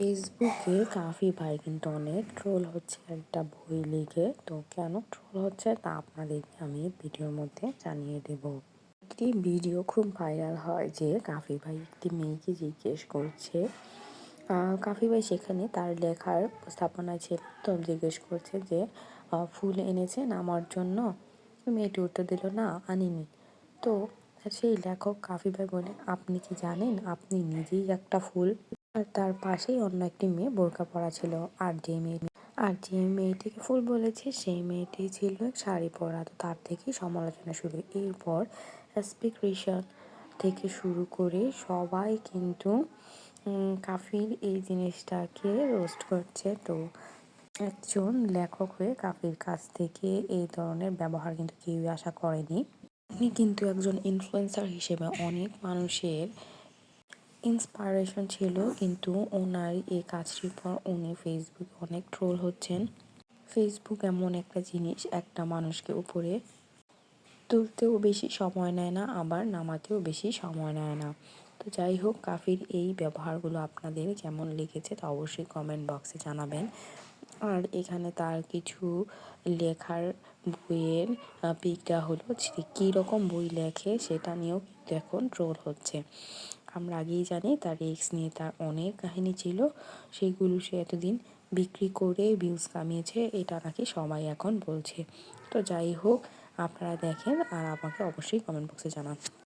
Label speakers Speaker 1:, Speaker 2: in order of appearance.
Speaker 1: ফেসবুকে কাফি ভাই কিন্তু অনেক ট্রোল হচ্ছে একটা বই লিখে। তো কেন ট্রোল হচ্ছে তা আপনাদেরকে আমি ভিডিওর মধ্যে জানিয়ে দেব। একটি ভিডিও খুব ভাইরাল হয় যে কাফি ভাই একটি মেয়েকে জিজ্ঞেস করছে কাফি ভাই সেখানে তার লেখার স্থাপনা ছিল। তো জিজ্ঞেস করছে যে ফুল এনেছেন আমার জন্য? মেয়েটি উত্তর দিল, না, আনিনি। তো সেই লেখক কাফি ভাই বলে, আপনি কি জানেন? আপনি নিজেই একটা ফুল আর তার পাশেই অন্য একটি মেয়ে বোরকা পরা ছিল। আর যে মেয়ে আর যে মেয়েটিকে ফুল বলেছে, সেই মেয়েটি ছিল শাড়ি পরা। তো তার থেকেই সমালোচনা শুরু। এরপর কৃষণ থেকে শুরু করে সবাই কিন্তু কাফির এই জিনিসটাকে রোস্ট করছে। তো একজন লেখক হয়ে কাফির কাছ থেকে এই ধরনের ব্যবহার কিন্তু কেউই আশা করেনি। উনি কিন্তু একজন ইনফ্লুয়েন্সার হিসেবে অনেক মানুষের ইন্সপায়ারেশন ছিল, কিন্তু ওনার এই কাজটির পর উনি ফেসবুকে অনেক ট্রোল হচ্ছেন। ফেসবুক এমন একটা জিনিস, একটা মানুষকে উপরে তুলতেও বেশি সময় নেয় না, আবার নামাতেও বেশি সময় নেয় না। তো যাই হোক, কাফির এই ব্যবহারগুলো আপনাদের কেমন লেগেছে তা অবশ্যই কমেন্ট বক্সে জানাবেন। আর এখানে তার কিছু লেখার বইয়ের পিকটা হলো কী রকম বই লেখে সেটা নিয়েও কিন্তু এখন ট্রোল হচ্ছে। আমরা আগেই জানি তার রিক্স নিয়ে তার অনেক কাহিনী ছিল। সেইগুলো সে এতদিন বিক্রি করে ভিউজ কামিয়েছে, এটা নাকি সবাই এখন বলছে। তো যাই হোক, আপনারা দেখেন আর আমাকে অবশ্যই কমেন্ট বক্সে জানান।